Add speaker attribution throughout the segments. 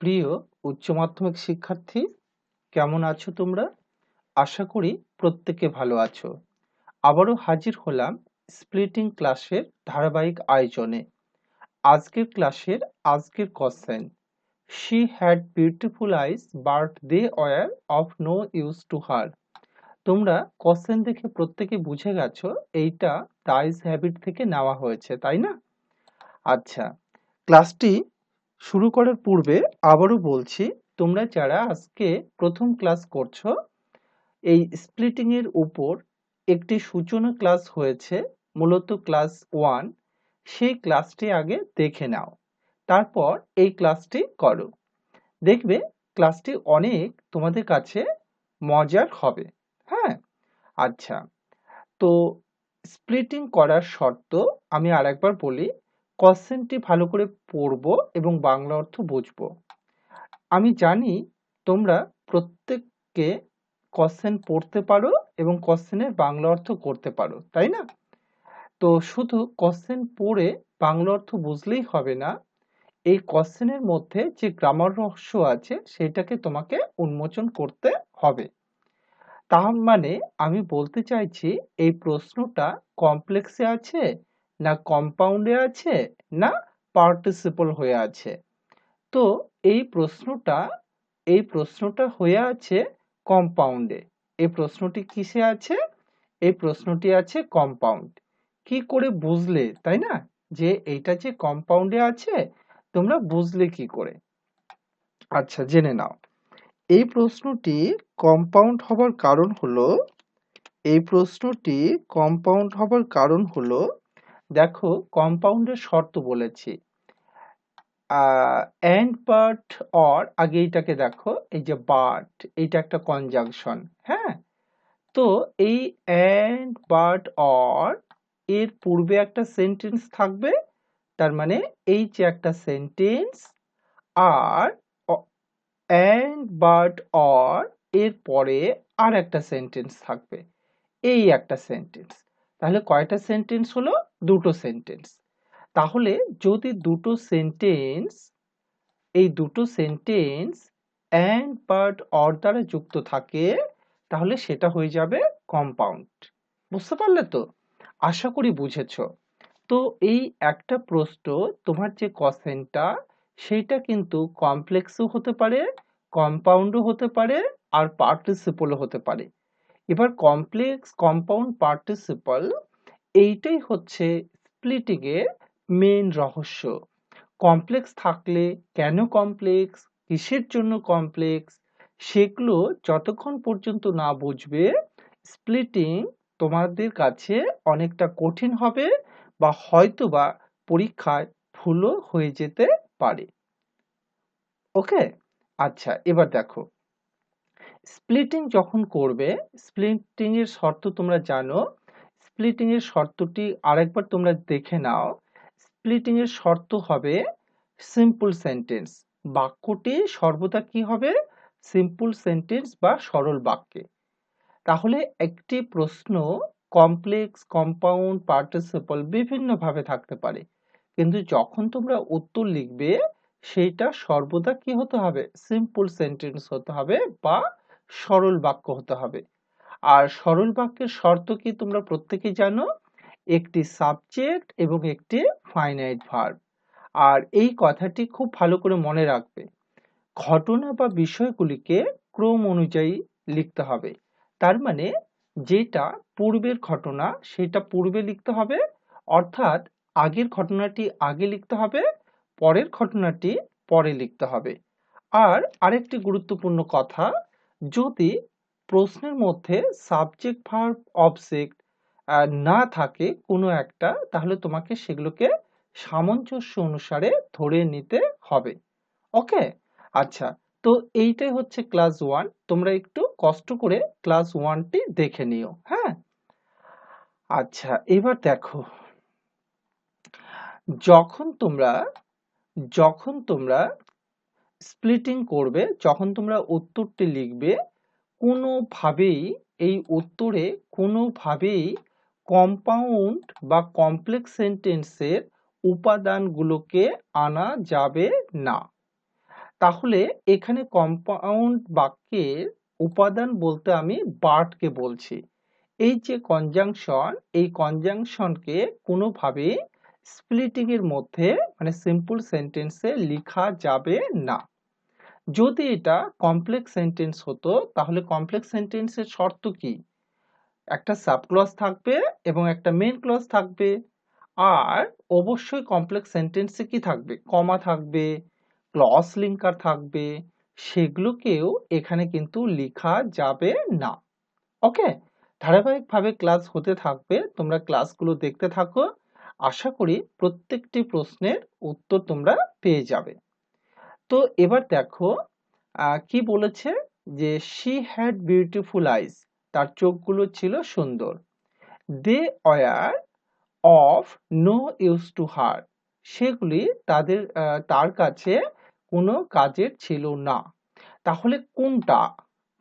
Speaker 1: প্রিয় উচ্চ মাধ্যমিক শিক্ষার্থী, কেমন আছো তোমরা? আশা করি প্রত্যেকে ভালো আছো। আবারও হাজির হলাম স্প্লিটিং ক্লাসের ধারাবাহিক আয়োজনে। আজকের ক্লাসের আজকের question she had beautiful eyes but they were of no use to her তোমরা কোশ্চেন দেখে প্রত্যেকে বুঝে গেছো, এইটা ডাইস হ্যাবিট থেকে নেওয়া হয়েছে, তাই না? আচ্ছা ক্লাসটি শুরু করার পূর্বে আবারও বলছি, তোমরা যারা আজকে প্রথম ক্লাস করছ, এই স্প্লিটিং এর উপর একটি সূচনা ক্লাস হয়েছে, মূলত ক্লাস ওয়ান, সেই ক্লাসটি আগে দেখে নাও। তারপর এই ক্লাসটি করো। দেখবে ক্লাসটি অনেক তোমাদের কাছে মজার হবে। হ্যাঁ? আচ্ছা। তো স্প্লিটিং করার শর্ত আমি আরেকবার বলি কোশ্চেনটি ভালো করে পড়ব এবং বাংলা অর্থ বুঝব। আমি জানি তোমরা প্রত্যেককে কোশ্চেন পড়তে পারো এবং কোশ্চেনের বাংলা অর্থ করতে পারো, তাই না? তো শুধু কোশ্চেন পড়ে বাংলা অর্থ বুঝলেই হবে না, এই কোশ্চেনের মধ্যে যে গ্রামার রহস্য আছে সেটাকে তোমাকে উন্মোচন করতে হবে। তার মানে আমি বলতে চাইছি এই প্রশ্নটা কমপ্লেক্সে আছে না কম্পাউন্ডে আছে, না পার্টিসিপল হয়ে আছে। তো এই প্রশ্নটা এই প্রশ্নটা হয়ে আছে কম্পাউন্ডে এই প্রশ্নটি কিসে আছে? এই প্রশ্নটি আছে কম্পাউন্ড কি করে বুঝলে, তাই না? যে এইটা যে কম্পাউন্ডে আছে, তোমরা বুঝলে কি করে? আচ্ছা জেনে নাও। এই প্রশ্নটি কম্পাউন্ড হবার কারণ হলো, এই প্রশ্নটি কম্পাউন্ড হবার কারণ হলো দেখো কম্পাউন্ডের শর্ত বলেছি। অ্যান্ড বাট অর আগে এইটাকে দেখো, এই যে বাট এইটা একটা কনজাংশন হ্যাঁ? তো এই অ্যান্ড বাট অর এর পূর্বে একটা সেন্টেন্স থাকবে, তার মানে এই যে একটা সেন্টেন্স আর অ্যান্ড বাট অর এর পরে আর একটা সেন্টেন্স থাকবে। এই একটা সেন্টেন্স তাহলে কয়টা সেন্টেন্স হলো? দুটো সেন্টেন্স তাহলে যদি দুটো সেন্টেন্স এই দুটো সেন্টেন্স অ্যান্ড বাট অর দ্বারা যুক্ত থাকে, তাহলে সেটা হয়ে যাবে কম্পাউন্ড বুঝতে পারলে তো? আশা করি বুঝেছ। তো এই একটা প্রশ্ন, তোমার যে কসেনটা সেইটা কিন্তু কমপ্লেক্সও হতে পারে কম্পাউন্ডও হতে পারে, আর পার্টিসিপলও হতে পারে। এবার কমপ্লেক্স কম্পাউন্ড পার্টিসিপাল এইটাই হচ্ছে স্প্লিটিং এর মেন রহস্য। কমপ্লেক্স থাকলে কেন কমপ্লেক্স কিসের জন্য কমপ্লেক্স সেগুলো যতক্ষণ পর্যন্ত না বুঝবে স্প্লিটিং তোমাদের কাছে অনেকটা কঠিন হবে বা হয়তো বা পরীক্ষায় ভুলও হয়ে যেতে পারে। ওকে আচ্ছা এবার দেখো। স্প্লিটিং যখন করবে, স্প্লিটিং এর শর্ত তোমরা জানো। স্প্লিটিং এর শর্তটি আরেকবার তোমরা দেখে নাও। স্প্লিটিং এর শর্ত হবে সিম্পল সেন্টেন্স বাক্যটি সর্বদা কি হবে? সিম্পল সেন্টেন্স বা সরল বাক্যে। তাহলে একটি প্রশ্ন কমপ্লেক্স কম্পাউন্ড পার্টিসিপল বিভিন্নভাবে থাকতে পারে। কিন্তু যখন তোমরা উত্তর লিখবে সেইটা সর্বদা কি হতে হবে? সিম্পল সেন্টেন্স হতে হবে বা সরল বাক্য হতে হবে। আর সরল বাক্যের শর্ত কি তোমরা প্রত্যেকেই জানো? একটি সাবজেক্ট এবং একটি ফাইনাইট ভার্ব আর এই কথাটি খুব ভালো করে মনে রাখবে। ঘটনা বা বিষয়গুলিকে ক্রম অনুযায়ী লিখতে হবে। তার মানে যেটা পূর্বের ঘটনা, সেটা পূর্বে লিখতে হবে। অর্থাৎ আগের ঘটনাটি আগে লিখতে হবে, পরের ঘটনাটি পরে লিখতে হবে। আর আরেকটি গুরুত্বপূর্ণ কথা যদি প্রশ্নের মধ্যে সাবজেক্ট ভার্ব অবজেক্ট না থাকে কোনো একটা, তাহলে তোমাকে সেগুলোকে সামঞ্জস্য অনুসারে ধরে নিতে হবে। ওকে আচ্ছা তো এইটাই হচ্ছে ক্লাস ওয়ান তোমরা একটু কষ্ট করে ক্লাস ওয়ানটি দেখে নিও হ্যাঁ? আচ্ছা এবার দেখো। যখন তোমরা যখন তোমরা স্প্লিটিং করবে, যখন তোমরা উত্তরটি লিখবে, কোনোভাবেই, এই উত্তরে কোনোভাবেই কম্পাউন্ড বা কমপ্লেক্স সেন্টেন্সের উপাদানগুলোকে আনা যাবে না। তাহলে এখানে কম্পাউন্ড বাক্যের উপাদান বলতে আমি বার্টকে বলছি। এই যে কনজাংশন এই কনজাংশনকে কোনোভাবে স্প্লিটিং এর মধ্যে মানে সিম্পল সেন্টেন্সে লেখা যাবে না। যদি এটা কমপ্লেক্স সেন্টেন্স হতো, তাহলে কমপ্লেক্স সেন্টেন্সের শর্ত কি? একটা সাবক্লজ থাকবে এবং একটা মেন ক্লজ থাকবে। আর অবশ্যই কমপ্লেক্স সেন্টেন্সে কি থাকবে? কমা থাকবে ক্লজ লিঙ্কার থাকবে, সেগুলোকেও এখানে কিন্তু লেখা যাবে না। ওকে ধারাবাহিকভাবে ক্লাস হতে থাকবে, তোমরা ক্লাসগুলো দেখতে থাকো। আশা করি প্রত্যেকটি প্রশ্নের উত্তর তোমরা পেয়ে যাবে। তো এবার দেখো কি বলেছে যে শি হ্যাড বিউটিফুল আইস তার চোখগুলো ছিল সুন্দর। They were of no use to her সেগুলি তাদের তার কাছে কোনো কাজের ছিল না। তাহলে কোনটা?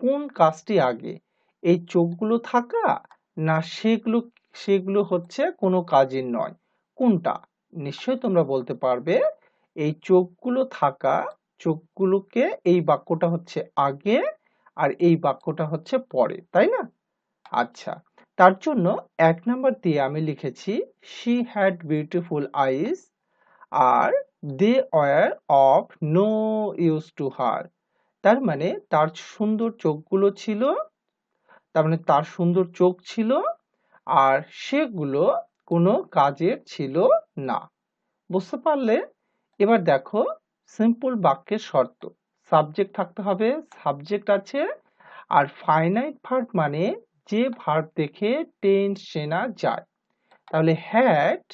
Speaker 1: কোন কাজটি আগে? এই চোখগুলো থাকা না সেগুলো সেগুলো হচ্ছে কোনো কাজের নয়? কোনটা? নিশ্চয়ই তোমরা বলতে পারবে, এই চোখগুলো থাকা, চোখগুলোকে এই বাক্যটা হচ্ছে আগে আর এই বাক্যটা হচ্ছে পরে, তাই না? আচ্ছা তার জন্য এক নাম্বার দিয়ে আমি লিখেছি she had beautiful eyes R they were of no use to her তার মানে তার সুন্দর চোখগুলো ছিল, তার মানে তার সুন্দর চোখ ছিল আর সেগুলো কোনো কাজের ছিল না। বুঝতে পারলে? এবার দেখো সিম্পল বাক্যের শর্ত। সাবজেক্ট থাকতে হবে সাবজেক্ট আছে, আর ফাইনাইট ভার্ব মানে যে ভার্ব দেখে টেন্স চেনা যায়। তাহলে হ্যাড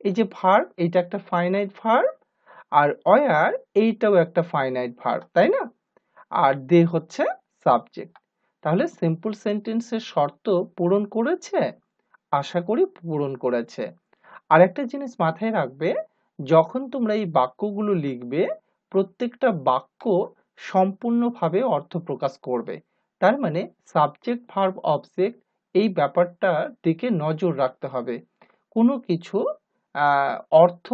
Speaker 1: এই যে ভার্ব এইটা একটা ফাইনাইট ভার্ব আর অয়ার এইটাও একটা ফাইনাইট ভার্ব তাই না? আর দে হচ্ছে সাবজেক্ট তাহলে সিম্পল সেন্টেন্সের শর্ত পূরণ করেছে? আশা করি পূরণ করেছে। আর একটা জিনিস মাথায় রাখবে, যখন তোমরা এই বাক্যগুলো লিখবে, প্রত্যেকটা বাক্য সম্পূর্ণভাবে অর্থ প্রকাশ করবে। তার মানে সাবজেক্ট ভার্ব অবজেক্ট এই ব্যাপারটার দিকে নজর রাখতে হবে। কোনো কিছু অর্থ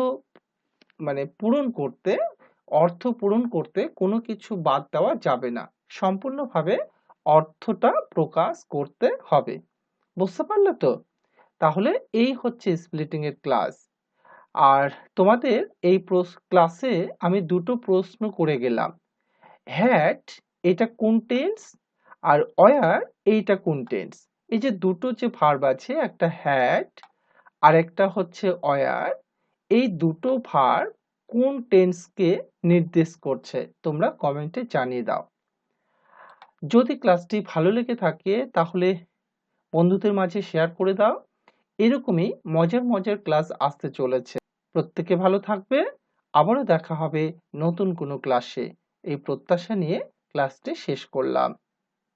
Speaker 1: মানে পূরণ করতে, অর্থ পূরণ করতে কোনো কিছু বাদ দেওয়া যাবে না। সম্পূর্ণভাবে অর্থটা প্রকাশ করতে হবে। বুঝতে পারলে তো? তাহলে এই হচ্ছে স্প্লিটিং এর ক্লাস আর তোমাদের এই ক্লাসে আমি দুটো প্রশ্ন করে গেলাম। হ্যাট এটা কোন টেন্স আর অয়ার এইটা কোন টেন্স এই যে দুটো যে ভার্ব আছে, একটা হ্যাট আর একটা হচ্ছে অয়ার এই দুটো ভার্ব কোন টেন্সকে নির্দেশ করছে? তোমরা কমেন্টে জানিয়ে দাও। যদি ক্লাসটি ভালো লেগে থাকে, তাহলে বন্ধুদের মাঝে শেয়ার করে দাও। এরকমই মজার মজার ক্লাস আসতে চলেছে। প্রত্যেকে ভালো থাকবে। আবারও দেখা হবে নতুন কোনো ক্লাসে এই প্রত্যাশা নিয়ে ক্লাসটি শেষ করলাম।